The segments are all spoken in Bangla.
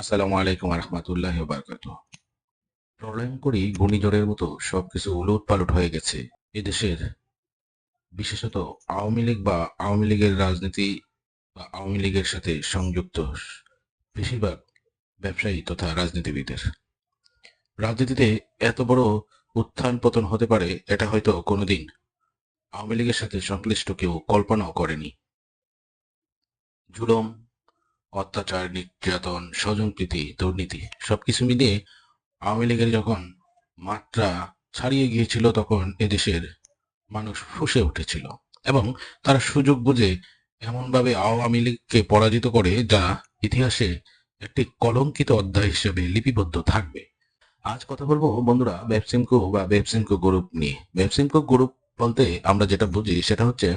আসসালামু আলাইকুম রহমতুল্লাহ বারকাত প্রলয়ঙ্করী ঘূর্ণিঝড়ের মতো সবকিছু উলট পালট হয়ে গেছে। এদেশের বিশেষত আওয়ামী লীগ বা আওয়ামী লীগের রাজনীতি বা আওয়ামী লীগের সাথে সংযুক্ত বেশিরভাগ ব্যবসায়ী তথা রাজনীতিবিদের। রাজনীতিতে এত বড় উত্থান পতন হতে পারে, এটা হয়তো কোনোদিন আওয়ামী লীগের সাথে সংশ্লিষ্ট কেউ কল্পনাও করেনি। জুলম অত্যাচার, নির্যাতন, স্বজনপ্রীতি, দুর্নীতি সবকিছু মিলিয়ে আওয়ামী লীগের যখন মাত্রা ছাড়িয়ে গিয়েছিল তখন এদেশের মানুষ ফুসে উঠেছিল এবং তারা সুযোগ বুঝে এমনভাবে আওয়ামী লীগকে পরাজিত করে যা ইতিহাসে একটি কলঙ্কিত অধ্যায় হিসেবে লিপিবদ্ধ থাকবে। আজ কথা বলব বন্ধুরা বেবসিমকো বা বেবসিমকো গ্রুপ নিয়ে। বেবসিমকো গ্রুপ বলতে আমরা যেটা বুঝি সেটা হচ্ছে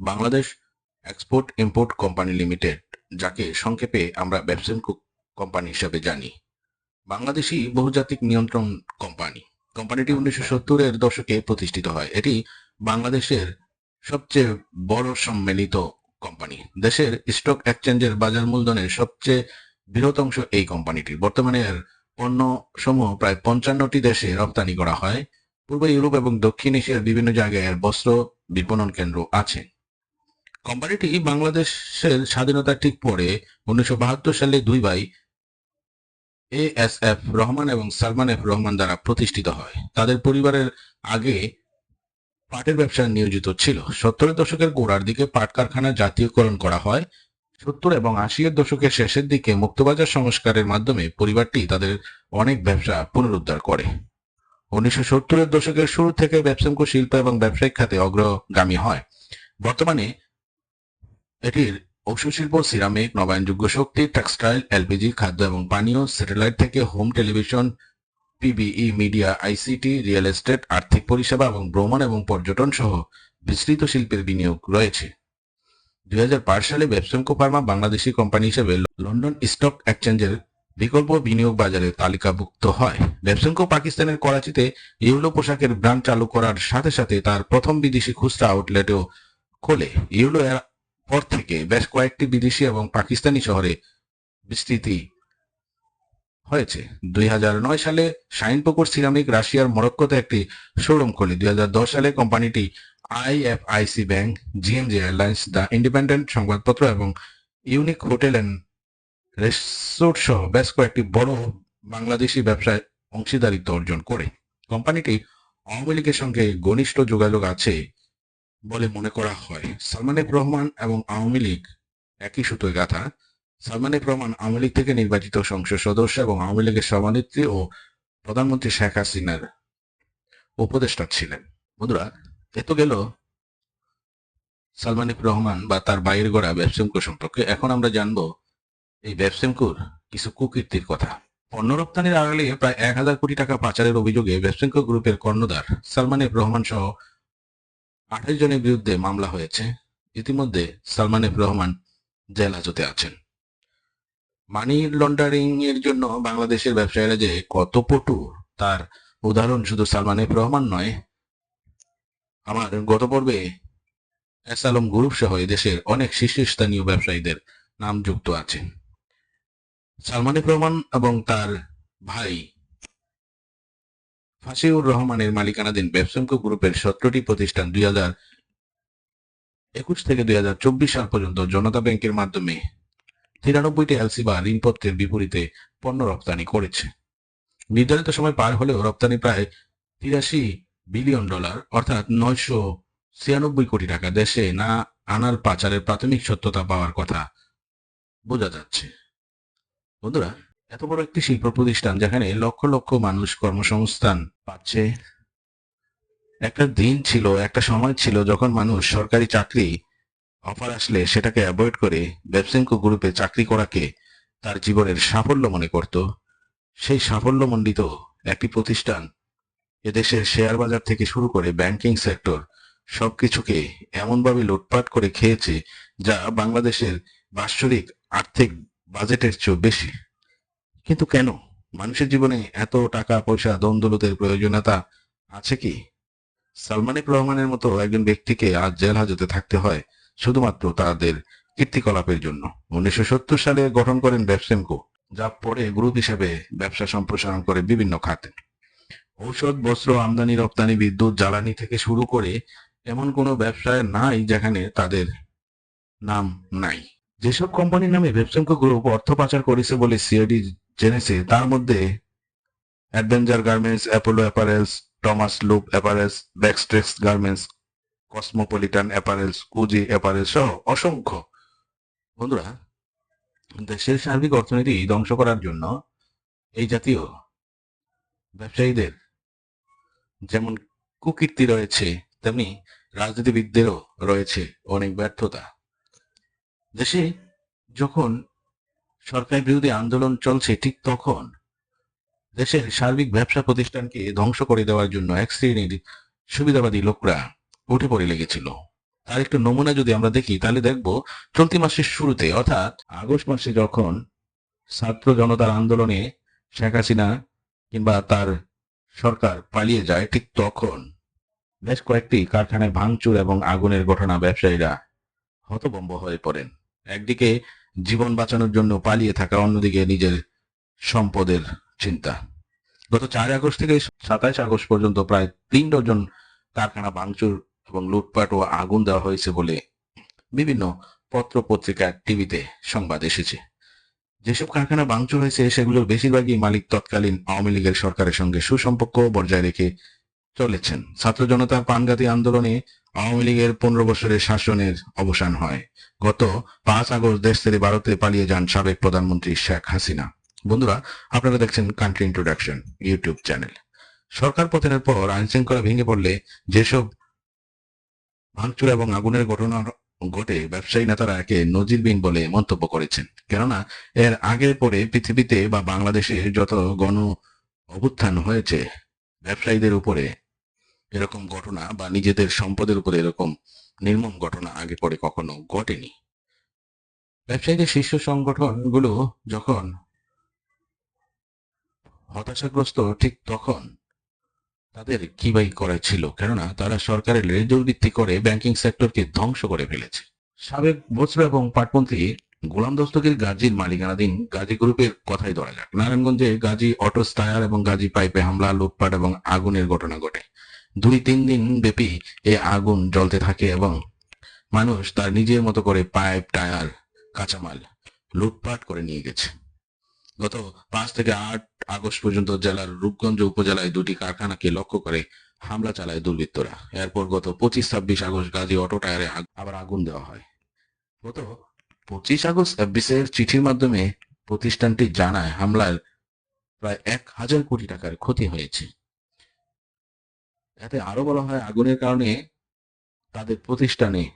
Bangladesh export import company limited যাকে সংক্ষেপে আমরা বেবসিমকো কোম্পানি হিসেবে জানি। বাংলাদেশি বহুজাতিক নিয়ন্ত্রণ কোম্পানি। কোম্পানিটি উনিশশো সত্তরের দশকে প্রতিষ্ঠিত হয়। এটি বাংলাদেশের সবচেয়ে বড় সম্মিলিত কোম্পানি। দেশের স্টক এক্সচেঞ্জের বাজার মূলধনের সবচেয়ে বৃহৎ অংশ এই কোম্পানিটির। বর্তমানে এর পণ্য সমূহ প্রায় পঞ্চান্নটি দেশে রপ্তানি করা হয়। পূর্ব ইউরোপ এবং দক্ষিণ এশিয়ার বিভিন্ন জায়গায় এর বস্ত্র বিপণন কেন্দ্র আছে। কোম্পানিটি বাংলাদেশের স্বাধীনতার ঠিক পরে উনিশশো সালে দুই ভাই এ এস এফ রহমান এবং সালমান এফ রহমান দ্বারা প্রতিষ্ঠিত হয়। তাদের পরিবারের আগে পাটের ব্যবসায় নিয়োজিত ছিল। সত্তরের দশকের গোড়ার দিকে পাট কারখানা জাতীয়করণ করা হয়। সত্তর এবং আশির দশকের শেষের দিকে মুক্তবাজার সংস্কারের মাধ্যমে পরিবারটি তাদের অনেক ব্যবসা পুনরুদ্ধার করে। উনিশশো সত্তরের দশকের শুরু থেকে ব্যবসায়িক শিল্প এবং ব্যবসায়িক খাতে অগ্রগামী হয়। বর্তমানে এটির ঔষধ শিল্প সিরামিক, নবায়নযোগ্য শক্তি, টেক্সটাইল, এলপিজি, খাদ্য এবং পানীয়, স্যাটেলাইট থেকে home television, PBE media, ICT, real estate, আর্থিক পরিষেবা এবং ভ্রমণ এবং পর্যটন সহ বিস্তৃত শিল্পের বিনিয়োগ রয়েছে। দুই হাজার সালে ব্যবসায়িক ফার্মা বাংলাদেশি কোম্পানি হিসেবে লন্ডন স্টক এক্সচেঞ্জের বিকল্প বিনিয়োগ বাজারে তালিকাভুক্ত হয়। ব্যবসায়িক পাকিস্তানের করাচিতে ইউলো পোশাকের ব্র্যান্ড চালু করার সাথে সাথে তার প্রথম বিদেশি খুচরা আউটলেটও খোলে। ইউলো পর থেকে বেশ কয়েকটি বিদেশি এবং পাকিস্তানি শহরে বিস্তৃতি হয়েছে। দুই হাজার নয় সালে শাইনপুকুর সিরামিক রাশিয়ার মরক্কোতে একটি শোরুম খোলে। দুই সালে কোম্পানিটি IFIC bank GMG airlines, the independent সংবাদপত্র এবং ইউনিক হোটেল অ্যান্ড রেসোর্ট সহ বেশ কয়েকটি বড় বাংলাদেশি ব্যবসায় অংশীদারিত্ব অর্জন করে। কোম্পানিটি আওয়ামী লীগের সঙ্গে ঘনিষ্ঠ যোগাযোগ আছে বলে মনে করা হয়। সালমান এফ রহমান এবং আওয়ামী লীগ একই সুতোয় গাথা। সালমান এফ রহমান আওয়ামী লীগ থেকে নির্বাচিত সংসদ সদস্য এবং আওয়ামী লীগের সভানেত্রী ও প্রধানমন্ত্রী শেখ হাসিনার উপদেষ্টা ছিলেন। বন্ধুরা এত গেল সালমান এফ রহমান বা তার বাইরের গড়া ব্যবসায়িক সম্পর্কে। এখন আমরা জানব এই ব্যবসায়িকুর কিছু কুকীর্তির কথা। পণ্য রপ্তানির আড়ালে প্রায় এক হাজার কোটি টাকা পাচারের অভিযোগে ব্যবসায়িক গ্রুপের কর্ণধার সালমান এফ রহমান সহ আঠাশ জনের বিরুদ্ধে মামলা হয়েছে। ইতিমধ্যে সালমান এফ রহমান জেল হাজতে আছেন। মানি লন্ডারিং এর জন্য বাংলাদেশের ব্যবসায়ীরা যে কত পটু তার উদাহরণ শুধু সালমান এফ রহমান নয়, আমার গত পর্বে এস আলম গ্রুপ সহ দেশের অনেক শীর্ষস্থানীয় ব্যবসায়ীদের নাম যুক্ত আছে সালমান এফ রহমান এবং তার ভাই ফাসিউর রহমানের মালিকানাধীন ব্যবসায়িক গ্রুপের সতেরোটি প্রতিষ্ঠান দুই হাজার একুশ থেকে দুই হাজার চব্বিশ সাল পর্যন্ত জনতা ব্যাংকের মাধ্যমে তিরানব্বইটি এলসি বা ঋণপত্রের বিপরীতে পণ্য রপ্তানি করেছে। নির্ধারিত সময় পার হলেও রপ্তানি প্রায় তিরাশি বিলিয়ন ডলার, অর্থাৎ নয়শো ছিয়ানব্বই কোটি টাকা দেশে না আনার পাচারের প্রাথমিক সত্যতা পাওয়ার কথা বোঝা যাচ্ছে। বন্ধুরা এত বড় একটি শিল্প প্রতিষ্ঠান যেখানে লক্ষ লক্ষ মানুষ কর্মসংস্থান পাচ্ছে। একটা দিন ছিল, একটা সময় ছিল যখন মানুষ সরকারি চাকরি অফার আসলে সেটাকে অ্যাভয়েড করে ব্যবসায়িক গ্রুপে চাকরি করাকে তার জীবনের সাফল্য মনে করত। সেই সাফল্যমণ্ডিত একটি প্রতিষ্ঠান এদেশের শেয়ার বাজার থেকে শুরু করে ব্যাংকিং সেক্টর সবকিছুকে এমনভাবে লুটপাট করে খেয়েছে যা বাংলাদেশের বাৎসরিক আর্থিক বাজেটের চেয়েও বেশি। কিন্তু কেন? মানুষের জীবনে এত টাকা, পয়সা দ্বন্দ্বলতের প্রয়োজনীয়তা আছে কি? সালমানিক রহমানের মতো একজন ব্যক্তিকে আজ জেল হাজতে থাকতে হয় শুধুমাত্র তাদের কীর্তিকলাপের জন্য। উনিশশো সালে গঠন করেন ব্যবসেমকো, যা পরে গ্রুপ হিসেবে ব্যবসা সম্প্রসারণ করে বিভিন্ন খাতে। ঔষধ, বস্ত্র, আমদানি, রপ্তানি, বিদ্যুৎ, জ্বালানি থেকে শুরু করে এমন কোনো ব্যবসায় নাই যেখানে তাদের নাম নাই। যেসব কোম্পানির নামে ব্যবসায়িক গ্রুপ অর্থ পাচার করেছে বলে সিআইডি জেনেছে। তার মধ্যে adventure garments Apollo apparels Thomas loop apparels ব্যাকস্ট্রেক্স garments cosmopolitan apparels কুজি অ্যাপারেলস সহ অসংখ্য। বন্ধুরা, দেশের সার্বিক অর্থনীতি ধ্বংস করার জন্য এই জাতীয় ব্যবসায়ীদের যেমন কুকীর্তি রয়েছে, তেমনি রাজনীতিবিদদেরও রয়েছে অনেক ব্যর্থতা। দেশে যখন সরকার বিরোধী আন্দোলন চলছে ঠিক তখন। দেশের সার্বিক ব্যবসা প্রতিষ্ঠানকে ধ্বংস করে দেওয়ার জন্য এক শ্রেণির সুবিধাবাদী লোকরা উঠে পড়ে লেগেছিল। তার একটু নমুনা যদি আমরা দেখি, তাহলে দেখব চলতি মাসের শুরুতে, অর্থাৎ আগস্ট মাসে যখন ছাত্র জনতার আন্দোলনে শেখ হাসিনা কিংবা তার সরকার পালিয়ে যায় ঠিক তখন, বেশ কয়েকটি কারখানায় ভাঙচুর এবং আগুনের ঘটনা ব্যবসায়ীরা হতভম্ব হয়ে পড়েন। একদিকে জীবন বাঁচানোর জন্য পালিয়ে থাকা অন্যদিকে নিজের সম্পদের চিন্তা। গত চার আগস্ট থেকে সাতাইশ আগস্ট পর্যন্ত প্রায় তিন ডজন কারখানা ভাঙচুর এবং লুটপাট ও আগুন দেওয়া হয়েছে বলে বিভিন্ন পত্র পত্রিকা টিভিতে সংবাদ এসেছে। যেসব কারখানা ভাঙচুর হয়েছে, সেগুলোর বেশিরভাগই মালিক তৎকালীন আওয়ামী লীগের সরকারের সঙ্গে সুসম্পর্ক বজায় রেখে চলেছেন। ছাত্র জনতার প্রাণঘাতী আন্দোলনে আওয়ামী লীগের পনেরো বছরের শাসনের অবসান হয়। গত পাঁচ আগস্ট দেশ ছেড়ে ভারতে পালিয়ে যান সাবেক প্রধানমন্ত্রী শেখ হাসিনা। বন্ধুরা, আপনারা দেখছেন কান্ট্রি ইন্ট্রোডাকশন ইউটিউব চ্যানেল। সরকার পতনের পর আইন শৃঙ্খলা ভেঙে পড়লে যেসব ভাঙচুর এবং আগুনের ঘটনা ঘটে, ব্যবসায়ী নেতারা একে নজিরবিহীন বলে মন্তব্য করেছেন। কেননা, এর আগে পরে পৃথিবীতে বা বাংলাদেশে যত গণ অভ্যুত্থান হয়েছে, ব্যবসায়ীদের উপরে এরকম ঘটনা বা নিজেদের সম্পদের উপরে এরকম নির্মম ঘটনা আগে পরে কখনো ঘটেনি। ব্যবসায়ীদের শীর্ষ সংগঠনগুলো যখন হতাশাগ্রস্ত ঠিক তখন তাদের কি বাই করার ছিল? কেননা তারা সরকারের লেজুর ভিত্তি করে ব্যাংকিং সেক্টরকে ধ্বংস করে ফেলেছে। সাবেক বস্ত্র এবং পাটমন্ত্রী গোলাম দস্তগীর গাজীর মালিকানাধীন গাজী গ্রুপের কথাই ধরা যাক। নারায়ণগঞ্জে গাজী অটো টায়ার এবং গাজী পাইপে হামলা, লুটপাট এবং আগুনের ঘটনা ঘটে। দুই তিন দিন ব্যাপী এই আগুন জ্বলতে থাকে এবং মানুষ তার নিজের মতো করে পাইপ, টায়ার, কাঁচামাল লুটপাট করে নিয়ে গেছে। গত পাঁচ থেকে আট আগস্ট পর্যন্ত জেলার রূপগঞ্জ উপজেলায় দুটি কারখানাকে লক্ষ্য করে হামলা চালায় দুর্বৃত্তরা। এরপর গত পঁচিশ ছাব্বিশ আগস্ট গাজী অটো টায়ারে আবার আগুন দেওয়া হয়। গত পঁচিশ আগস্ট এফবিসের চিঠির মাধ্যমে প্রতিষ্ঠানটি জানায়, হামলার প্রায় এক হাজার কোটি টাকার ক্ষতি হয়েছে। এতে আরও বলা হয় আগুনের কারণে তাদের প্রতিষ্ঠানে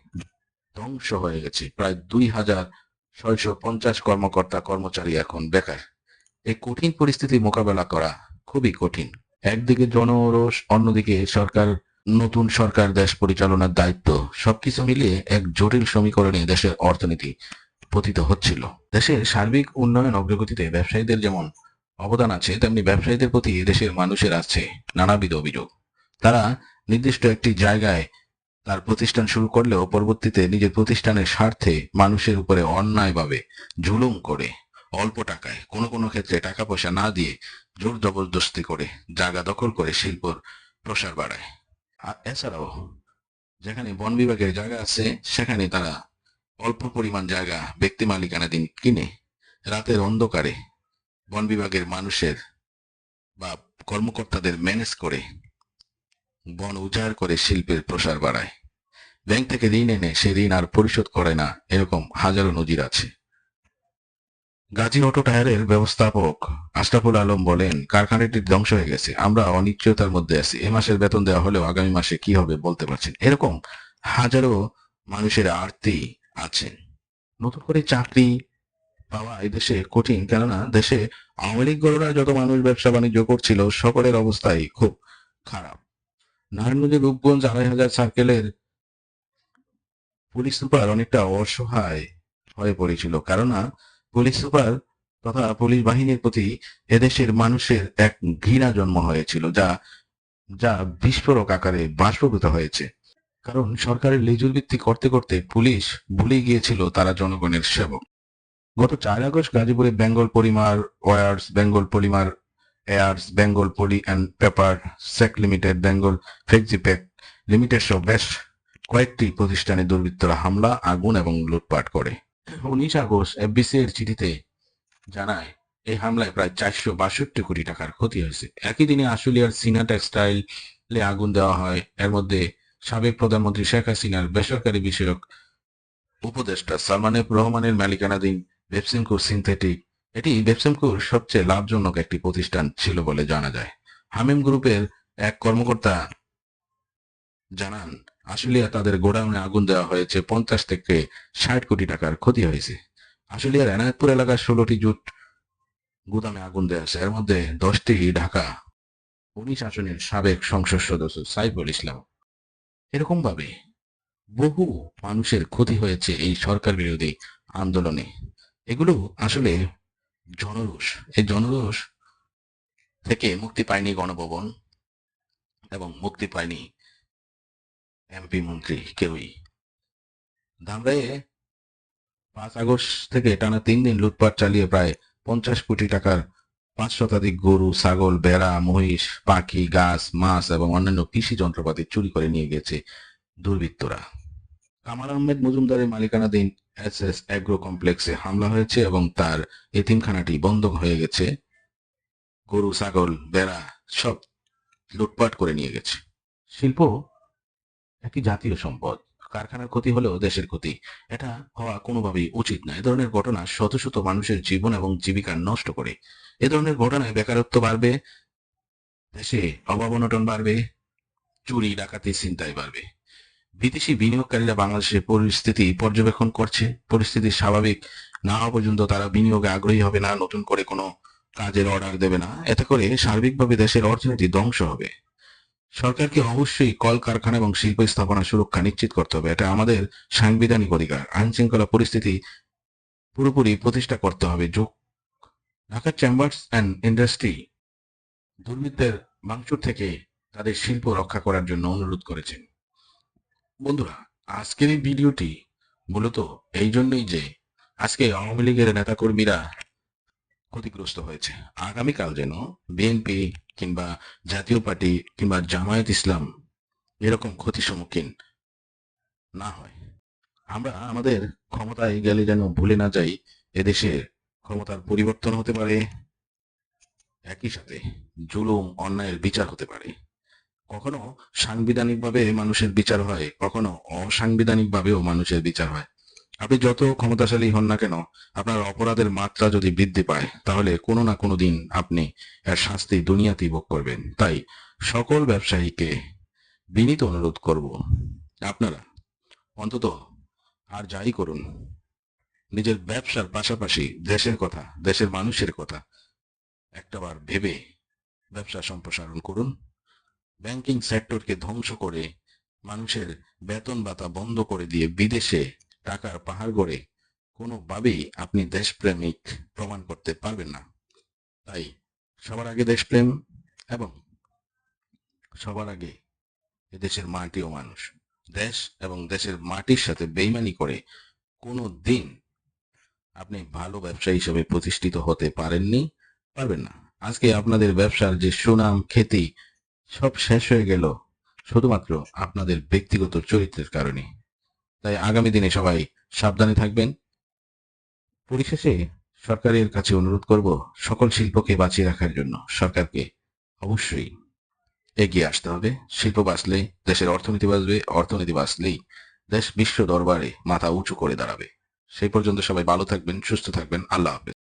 ধ্বংস হয়ে গেছে। প্রায় দুই হাজার ছয়শো পঞ্চাশ কর্মকর্তা, কর্মচারী এখন বেকার। এই কঠিন পরিস্থিতি মোকাবেলা করা খুবই কঠিন। একদিকে জনরোষ, অন্যদিকে সরকার, নতুন সরকার, দেশ পরিচালনার দায়িত্ব, সবকিছু মিলিয়ে এক জটিল সমীকরণে দেশের অর্থনীতি পতিত হচ্ছিল। দেশের সার্বিক উন্নয়ন অগ্রগতিতে ব্যবসায়ীদের যেমন অবদান আছে, তেমনি ব্যবসায়ীদের প্রতি দেশের মানুষের আছে নানাবিধ অভিযোগ। তারা নির্দিষ্ট একটি জায়গায় তার প্রতিষ্ঠান শুরু করলেও পরবর্তীতে নিজের প্রতিষ্ঠানের স্বার্থে মানুষের উপরে অন্যায়ভাবে জুলুম করে, অল্প টাকায়, কোনো কোনো ক্ষেত্রে টাকা পয়সা না দিয়ে জোর জবরদস্তি করে, জায়গা দখল করে শিল্পর প্রসার বাড়ায়। আর এছাড়াও যেখানে বন বিভাগের জায়গা আছে, সেখানে তারা অল্প পরিমাণ জায়গা ব্যক্তি মালিকানাধীন কিনে রাতের অন্ধকারে বন বিভাগের মানুষের বা কর্মকর্তাদের ম্যানেজ করে বন উজাড় করে শিল্পের প্রসার বাড়ায়। ব্যাংক থেকে ঋণ এনে সে ঋণ আর পরিশোধ করে না, এরকম হাজারো নজির আছে। গাজী অটো টায়ারের ব্যবস্থাপক আশরাফুল আলম বলেন, কারখানাটি ধ্বংস হয়ে গেছে, আমরা অনিশ্চয়তার মধ্যে আছি। এ মাসের বেতন দেওয়া হলেও আগামী মাসে কি হবে বলতে পারছেন? এরকম হাজারো মানুষের আর্তি আছে। নতুন করে চাকরি পাওয়া দেশে কঠিন, কেননা দেশে আওয়ামী লীগ যত মানুষ ব্যবসা বাণিজ্য করছিল, সকলের অবস্থাই খুব খারাপ। নারায়ণগঞ্জের রূপগঞ্জ আড়াই হাজার সার্কেলের পুলিশ সুপার অনেকটা অসহায় হয়ে পড়েছিল। কেননা পুলিশ সুপার তথা পুলিশ বাহিনীর প্রতি এদেশের মানুষের এক ঘৃণা জন্ম হয়েছিল, যা যা বিস্ফোরক আকারে বাষ্পভূত হয়েছে। কারণ সরকারের লেজুর ভিত্তি করতে করতে পুলিশ ভুলে গিয়েছিল তারা জনগণের সেবক। গত চার আগস্ট গাজীপুরে Bengal polymer, wares, Bengal polymer wares Bengal poly and paper sack limited Bengal flexipack limited সহ বেশ কয়েকটি প্রতিষ্ঠানে দুর্বৃত্তরা হামলা, আগুন এবং লুটপাট করে। উনিশ আগস্ট এফবিসি এর চিঠিতে জানায়, এই হামলায় প্রায় চারশো বাষট্টি কোটি টাকার ক্ষতি হয়েছে। একই দিনে আশুলিয়ার সিনা টেক্সটাইলে আগুন দেওয়া হয়। এর মধ্যে সাবেক প্রধানমন্ত্রী শেখ হাসিনার বেসরকারি বিষয়ক উপদেষ্টা সালমান রহমানের মালিকানাধীন বেপসিমকুর সিনথেটিক এটি বেপসিমকুর সবচেয়ে লাভজনক একটি প্রতিষ্ঠান ছিল বলে জানা যায়। হামিম গ্রুপের এক কর্মকর্তা জানান, আশুলিয়া তাদের গোডাউনে আগুন দেওয়া হয়েছে পঞ্চাশ থেকে ষাট কোটি টাকার ক্ষতি হয়েছে। আশুলিয়ার এনায়তপুর এলাকার ষোলোটি জুট গুদামে আগুন দেওয়া হয়েছে। এর মধ্যে দশটি ঢাকা উনিশ আসনের সাবেক সংসদ সদস্য সাইফুল ইসলাম। এরকম ভাবে বহু মানুষের ক্ষতি হয়েছে এই সরকার বিরোধী আন্দোলনে। এগুলো আসলে জনরোষ। এই জনরোষ থেকে মুক্তি পায়নি গণভবন এবং মুক্তি পায়নি এমপি মন্ত্রী কেউই। ধামরাইয়ে পাঁচ আগস্ট থেকে টানা তিন দিন লুটপাট চালিয়ে প্রায় পঞ্চাশ কোটি টাকার পাঁচ শতাধিক গরু, ছাগল বেড়া মহিষ, পাখি, গাছ, মাছ এবং অন্যান্য কৃষি যন্ত্রপাতি চুরি করে নিয়ে গেছে দুর্বৃত্তরা। কামাল আহমেদ মজুমদারের মালিকানাধীন এস এস অ্যাগ্রো কমপ্লেক্সে হামলা হয়েছে এবং তার এতিমখানাটি বন্ধ হয়ে গেছে। গরু, ছাগল বেড়া সব লুটপাট করে নিয়ে গেছে। শিল্প একটি জাতীয় সম্পদ। কারখানার ক্ষতি হলেও দেশের ক্ষতি। এটা হওয়া কোনোভাবেই উচিত না। এ ধরনের ঘটনা শত শত মানুষের জীবন এবং জীবিকা নষ্ট করে। এ ধরনের ঘটনায় বেকারত্ব বাড়বে, দেশে অভাব অনটন বাড়বে, চুরি ডাকাতি চিন্তায় বাড়বে। বিদেশি বিনিয়োগকারীরা বাংলাদেশের পরিস্থিতি পর্যবেক্ষণ করছে। পরিস্থিতি স্বাভাবিক। না হওয়া পর্যন্ত তারা বিনিয়োগে আগ্রহী হবে না, নতুন করে কোনো কাজের অর্ডার দেবে না। এতে করে সার্বিকভাবে দেশের অর্থনীতি ধ্বংস হবে। সরকারকে অবশ্যই কলকারখানা এবং শিল্প স্থাপনা সুরক্ষা নিশ্চিত করতে হবে। এটা আমাদের সাংবিধানিক অধিকার। আইন শৃঙ্খলা পরিস্থিতি পুরোপুরি প্রতিষ্ঠা করতে হবে। যোগ, ঢাকা চেম্বার্স অ্যান্ড ইন্ডাস্ট্রি দুর্বৃত্তের মাংসুর থেকে তাদের শিল্প রক্ষা করার জন্য অনুরোধ করেছেন। বন্ধুরা, আজকের এই ভিডিওটি মূলত এই জন্যই যে আজকে আওয়ামী লীগের নেতাকর্মীরা ক্ষতিগ্রস্ত হয়েছে। আগামীকাল যেন বিএনপি কিংবা জাতীয় পার্টি কিংবা জামায়াত ইসলাম এরকম ক্ষতির সম্মুখীন না হয়। আমরা আমাদের ক্ষমতায় গেলে যেন ভুলে না যাই, এদেশে ক্ষমতার পরিবর্তন হতে পারে, একই সাথে জুলুম, অন্যায়ের বিচার হতে পারে। কখনো সাংবিধানিকভাবে মানুষের বিচার হয়, কখনো অসাংবিধানিকভাবেও মানুষের বিচার হয়। আপনি যত ক্ষমতাশালী হন না কেন, আপনার অপরাধের মাত্রা যদি বৃদ্ধি পায়, তাহলে কোনো না কোনো দিন আপনি এর শাস্তি দুনিয়াতেই ভোগ করবেন। তাই সকল ব্যবসায়ীকে বিনীত অনুরোধ করব, আপনারা অন্তত আর যাই করুন, নিজের ব্যবসার পাশাপাশি দেশের কথা, দেশের মানুষের কথা একটাবার ভেবে ব্যবসা সম্প্রসারণ করুন। ব্যাংকিং সেক্টরকে ধ্বংস করে মানুষের বেতন ভাতা বন্ধ করে দিয়ে বিদেশে টাকার পাহাড় গড়ে কোনোভাবেই আপনি দেশপ্রেমিক প্রমাণ করতে পারবেন না। তাই সবার আগে দেশপ্রেম এবং সবার আগে এদেশের মাটি ও মানুষ। দেশ এবং দেশের মাটির সাথে বেইমানি করে কোনো দিন আপনি ভালো ব্যবসায়ী হিসেবে প্রতিষ্ঠিত হতে পারেননি, পারবেন না। আজকে আপনাদের ব্যবসার যে সুনাম, খ্যাতি সব শেষ হয়ে গেল শুধুমাত্র আপনাদের ব্যক্তিগত চরিত্রের কারণে তাই আগামী দিনে সবাই সাবধানে থাকবেন। পরিশেষে সরকারের কাছে অনুরোধ করব সকল শিল্পকে বাঁচিয়ে রাখার জন্য সরকারকে অবশ্যই এগিয়ে আসতে হবে। শিল্প বাঁচলে দেশের অর্থনীতি বাঁচবে, অর্থনীতি বাঁচলেই দেশ বিশ্ব দরবারে মাথা উঁচু করে দাঁড়াবে। সেই পর্যন্ত সবাই ভালো থাকবেন, সুস্থ থাকবেন। আল্লাহ হাফেজ।